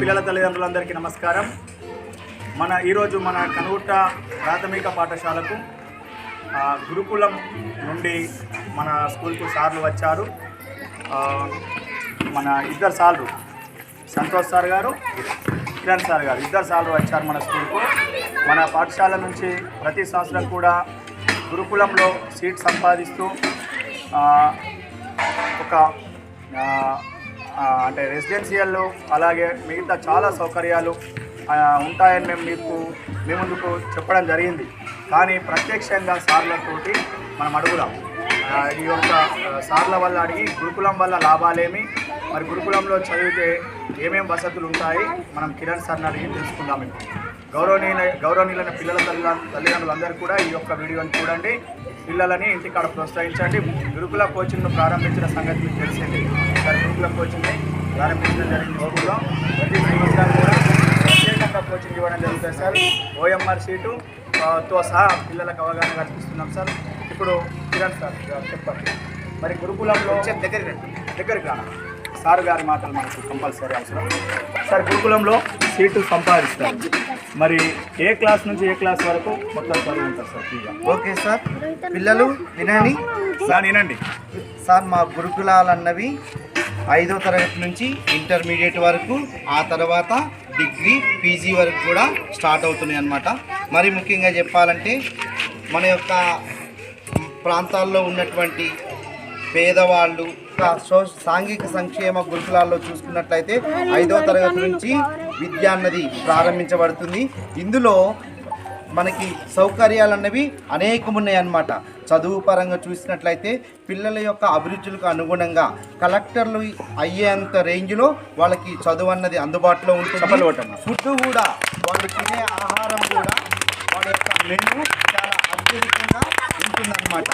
పిల్లల తల్లిదండ్రులందరికీ నమస్కారం. మన ఈరోజు మన కనుగుట్ట ప్రాథమిక పాఠశాలకు గురుకులం నుండి మన స్కూల్కు సార్లు వచ్చారు. మన ఇద్దరు సార్లు సంతోష్ సార్ గారు కిరణ్ సార్ గారు ఇద్దరు సార్లు వచ్చారు మన స్కూల్కు. మన పాఠశాల నుంచి ప్రతి సంవత్సరం కూడా గురుకులంలో సీట్ సంపాదిస్తూ ఒక అంటే రెసిడెన్షియల్ అలాగే మిగతా చాలా సౌకర్యాలు ఉంటాయని మేము మీకు మీ ముందుకు చెప్పడం జరిగింది. కానీ ప్రత్యక్షంగా సార్లతోటి మనం అడుగుదాం. ఈ యొక్క సార్ల వల్ల అడిగి గురుకులం వల్ల లాభాలేమి? మరి గురుకులంలో చదివితే ఏమేమి వసతులు ఉంటాయి? మనం కిరణ్ సార్ని అడిగి తెలుసుకుందాం ఇప్పుడు. గౌరవనీయ గౌరవనీయులైన పిల్లల తల్లి తల్లిదండ్రులందరూ కూడా ఈ యొక్క వీడియోని చూడండి. పిల్లలని ఇంటికాడ ప్రోత్సహించండి. గురుకుల కోచింగ్ను ప్రారంభించిన సంగతి మీకు తెలిసింది. సార్ గురుకుల కోచింగ్ని ప్రారంభించడం జరిగింది స్కూల్లో. ప్రతి సంవత్సరం కూడా ప్రత్యేకంగా కోచింగ్ ఇవ్వడం జరుగుతుంది సార్. ఓఎంఆర్ సీటు తో సహా పిల్లలకు అవగాహన కల్పిస్తున్నాం సార్. ఇప్పుడు కిరణ్ సార్ చెప్పండి. మరి గురుకులంలో దగ్గరికి రండి. దగ్గరికి రానా? సార్ గారి మాటలు మనకు కంపల్సరీ అవసరం. సార్ గురుకులంలో సీటు సంపాదిస్తారు. మరి ఏ క్లాస్ నుంచి ఏ క్లాస్ వరకు మొత్తం చదువు ఉంటారు సార్ ఓకే సార్. పిల్లలు వినండి. సార్ వినండి. సార్ మా గురుకులాలు అన్నవి ఐదో తరగతి నుంచి ఇంటర్మీడియట్ వరకు ఆ తర్వాత డిగ్రీ పీజీ వరకు కూడా స్టార్ట్ అవుతున్నాయి అన్నమాట. మరి ముఖ్యంగా చెప్పాలంటే మన యొక్క ప్రాంతాల్లో ఉన్నటువంటి పేదవాళ్ళు సాంఘిక సంక్షేమ గురుకులాల్లో చూసుకున్నట్లయితే ఐదో తరగతి నుంచి విద్య అన్నది ప్రారంభించబడుతుంది. ఇందులో మనకి సౌకర్యాలు అన్నవి అనేకం ఉన్నాయి అన్నమాట చదువు పరంగా చూసినట్లయితే పిల్లల యొక్క అభిరుచులకు అనుగుణంగా కలెక్టర్లు అయ్యేంత రేంజ్లో వాళ్ళకి చదువు అన్నది అందుబాటులో ఉంటుంది. ఫుడ్ కూడా వాళ్ళు తినే ఆహారం కూడా వాళ్ళ యొక్క మెను చాలా అత్యధికంగా ఉంటుందన్నమాట.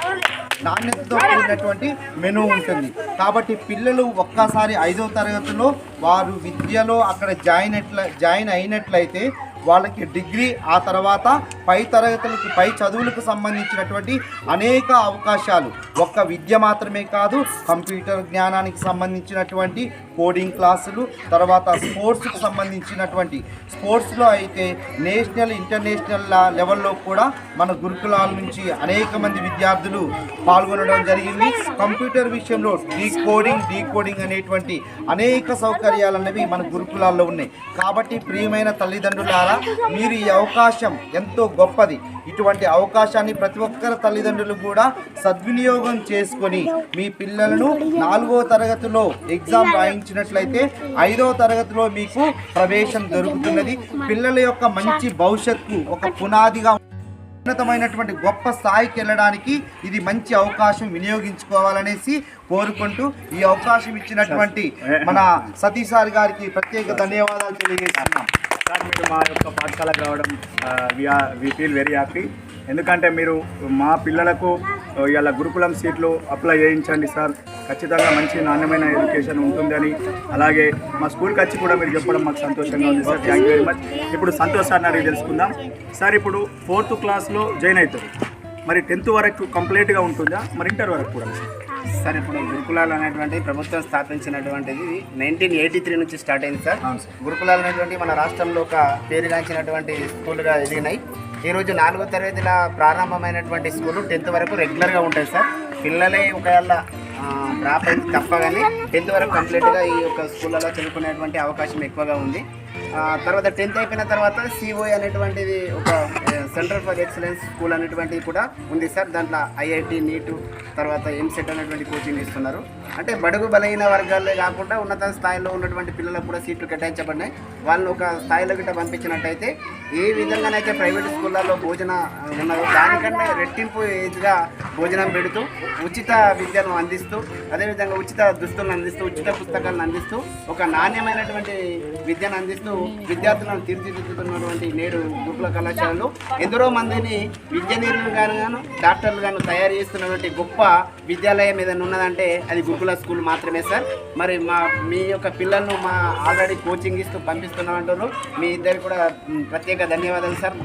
నాణ్యతతో కూడినటువంటి మెను ఉంటుంది. కాబట్టి పిల్లలు ఒక్కసారి ఐదో తరగతిలో వారు విద్యలో అక్కడ జాయిన్ జాయిన్ అయినట్లయితే వాళ్ళకి డిగ్రీ ఆ తర్వాత పై తరగతులకు పై చదువులకు సంబంధించినటువంటి అనేక అవకాశాలు. ఒక్క విద్య మాత్రమే కాదు కంప్యూటర్ జ్ఞానానికి సంబంధించినటువంటి కోడింగ్ క్లాసులు తర్వాత స్పోర్ట్స్కి సంబంధించినటువంటి స్పోర్ట్స్లో అయితే నేషనల్ ఇంటర్నేషనల్ లెవెల్లో కూడా మన గురుకులాల నుంచి అనేక మంది విద్యార్థులు పాల్గొనడం జరిగింది. కంప్యూటర్ విషయంలో డీ కోడింగ్ డీ కోడింగ్ అనేటువంటి అనేక సౌకర్యాలు అనేవి మన గురుకులాల్లో ఉన్నాయి. కాబట్టి ప్రియమైన తల్లిదండ్రులారా మీరు ఈ అవకాశం ఎంతో గొప్పది. ఇటువంటి అవకాశాన్ని ప్రతి ఒక్కరి తల్లిదండ్రులు కూడా సద్వినియోగం చేసుకొని మీ పిల్లలను నాలుగో తరగతిలో ఎగ్జామ్ రాయించినట్లయితే ఐదో తరగతిలో మీకు ప్రవేశం దొరుకుతున్నది. పిల్లల యొక్క మంచి భవిష్యత్తు ఒక పునాదిగా ఉన్నతమైనటువంటి గొప్ప స్థాయికి వెళ్ళడానికి ఇది మంచి అవకాశం వినియోగించుకోవాలనేసి కోరుకుంటూ ఈ అవకాశం ఇచ్చినటువంటి మన సతీష్ సార్ గారికి ప్రత్యేక ధన్యవాదాలు తెలియజేస్తున్నాం. సార్ మీరు మా యొక్క పాఠశాలకు రావడం వి ఫీల్ వెరీ హ్యాపీ ఎందుకంటే మీరు మా పిల్లలకు ఇలా గురుకులం సీట్లు అప్లై చేయించండి సార్. ఖచ్చితంగా మంచి నాణ్యమైన ఎడ్యుకేషన్ ఉంటుందని అలాగే మా స్కూల్కి వచ్చి కూడా మీరు చెప్పడం మాకు సంతోషంగా ఉంది sir. Thank you very much ఇప్పుడు సంతోష్ సార్ అడిగి తెలుసుకుందాం. సార్ ఇప్పుడు ఫోర్త్ క్లాస్లో జాయిన్ అవుతారు. మరి టెన్త్ వరకు కంప్లీట్గా ఉంటుందా? మరి ఇంటర్ వరకు కూడా? సార్ ఇప్పుడు గురుకులాలు అనేటువంటి ప్రభుత్వం స్థాపించినటువంటిది నైన్టీన్ ఎయిటీ త్రీ నుంచి స్టార్ట్ అయింది సార్. గురుకులాలు అనేటువంటి మన రాష్ట్రంలో ఒక పేరుగాంచినటువంటి స్కూల్గా ఎదిగినాయి. ఈరోజు నాలుగో తరగతిల ప్రారంభమైనటువంటి స్కూల్ టెన్త్ వరకు రెగ్యులర్గా ఉంటాయి సార్. పిల్లలే ఒకవేళ డ్రాప్ అయితే తప్ప కానీ టెన్త్ వరకు కంప్లీట్గా ఈ యొక్క స్కూళ్ళలో చదువుకునేటువంటి అవకాశం ఎక్కువగా ఉంది. తర్వాత టెన్త్ అయిపోయిన తర్వాత సిఓఏ అనేటువంటిది ఒక సెంటర్ ఫర్ ఎక్సలెన్స్ స్కూల్ అనేటువంటివి కూడా ఉంది సార్. దాంట్లో ఐఐటి నీటు తర్వాత ఎంసెట్ అనేటువంటి కోచింగ్ ఇస్తున్నారు. అంటే బడుగు బలహీన వర్గాలే కాకుండా ఉన్నత స్థాయిలో ఉన్నటువంటి పిల్లలకు కూడా సీట్లు కేటాయించబడినాయి. వాళ్ళని ఒక స్థాయిలో గిట్ట పంపించినట్టయితే ఏ విధంగానైతే ప్రైవేట్ స్కూళ్ళలో భోజన ఉన్నదో దానికంటే రెట్టింపు ఏజ్గా భోజనం పెడుతూ ఉచిత విద్యను అందిస్తూ అదేవిధంగా ఉచిత దుస్తులను అందిస్తూ ఉచిత పుస్తకాలను అందిస్తూ ఒక నాణ్యమైనటువంటి విద్యను అందిస్తూ విద్యార్థులను తీర్చిదిద్దుతున్నటువంటి నేడు గురుకుల కళాశాలలు ఎందరో మందిని విద్యానీయులు గాను డాక్టర్లు గాను తయారు చేస్తున్నటువంటి గొప్ప విద్యాలయం ఏదైనా ఉన్నదంటే అది గురుకుల స్కూల్ మాత్రమే సార్. మరి మా మీ యొక్క పిల్లలను మా ఆల్రెడీ కోచింగ్ ఇస్తూ పంపిస్తున్నామంటారు మీ ఇద్దరు కూడా ప్రత్యేక ధన్యవాదాలు సార్.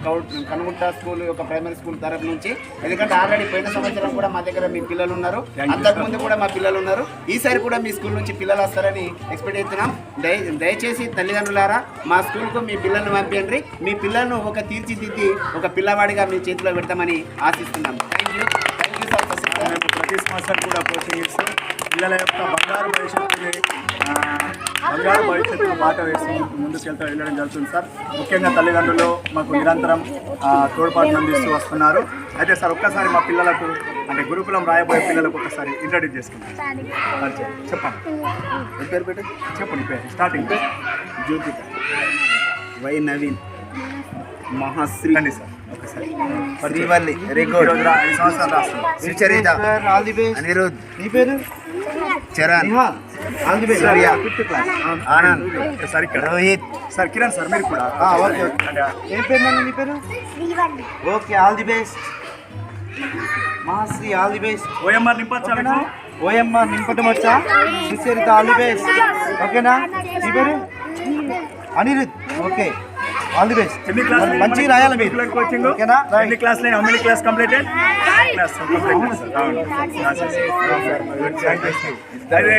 కనుగుట్ట స్కూల్ యొక్క ప్రైమరీ స్కూల్ తరఫు నుంచి. ఎందుకంటే ఆల్రెడీ పోయిన సంవత్సరం కూడా మా దగ్గర మీ పిల్లలు ఉన్నారు. అంతకుముందు కూడా మా పిల్లలు ఉన్నారు. ఈసారి కూడా మీ స్కూల్ నుంచి పిల్లలు వస్తారని ఎక్స్పెక్ట్ చేస్తున్నాం. దయ దయచేసి తల్లిదండ్రులారా మా స్కూల్కు మీ పిల్లల్ని పంపించండి మీ పిల్లలను ఒక తీర్చిదిద్ది ఒక పిల్లవాడిగా మీ చేతిలో పెడతామని ఆశిస్తున్నాం. Thank you thank you sir మేము ప్రతి సంవత్సరం కూడా కోచింగ్ ఇస్తూ పిల్లల యొక్క బంగారు భవిష్యత్తుని బంగారు భవిష్యత్తును బాట వేసి ముందుకు వెళ్తూ వెళ్ళడం జరుగుతుంది సార్ ముఖ్యంగా తల్లిదండ్రులు మాకు నిరంతరం ఆ, తోడ్పాటును అందిస్తూ వస్తున్నారు. అయితే సార్ ఒక్కసారి మా పిల్లలకు అంటే గురుకులం రాయబోయే పిల్లలకు ఒకసారి ఇంట్రడ్యూస్ చేసుకుంటాం. చెప్పండి. పేరు పెట్టు చెప్పండి పేరు. Starting Jyothika Y Naveen Mahasri. రండి సార్. ఒకసారి శ్రీవల్లి వెరీ గుడ్ ఈరోజు రా- ఐదు సంవత్సరాలు రాస్తుంది Sucharitha all the best Anirudh నీ పేరు? చరణ్ సూర్య ఆనంద్ రోహిత్. సార్ కిరణ్ సార్ మీరు కూడా. ఓకే, ఏం పేరు నీ పేరు? Okay all the best Mahasri all the best OMR నింపచ్చా ఓఎమ్మ నింపటం వచ్చా? సుచరిత ఆల్ ది బెస్ట్ ఓకేనా? నీ పేరు? Anirudh. Okay. All the best ఎన్ని క్లాస్ మంచిగా రాయాలి మీరు. కోచింగ్ ఓకేనా? ఎన్ని class line how many class completed class అదే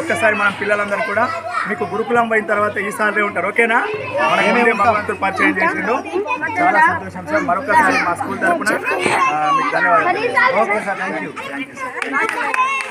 ఒక్కసారి మనం పిల్లలందరూ కూడా మీకు గురుకులం పోయిన తర్వాత ఈసారి ఉంటారు. ఓకేనా? మన ఏమేమి భగవంతుడు పరిచయం చేసిండు. చాలా సంతోషం సార్. మరొకసారి మా స్కూల్ తరపున ఆ, మీకు ధన్యవాదాలు. Okay sir thank you thank you sir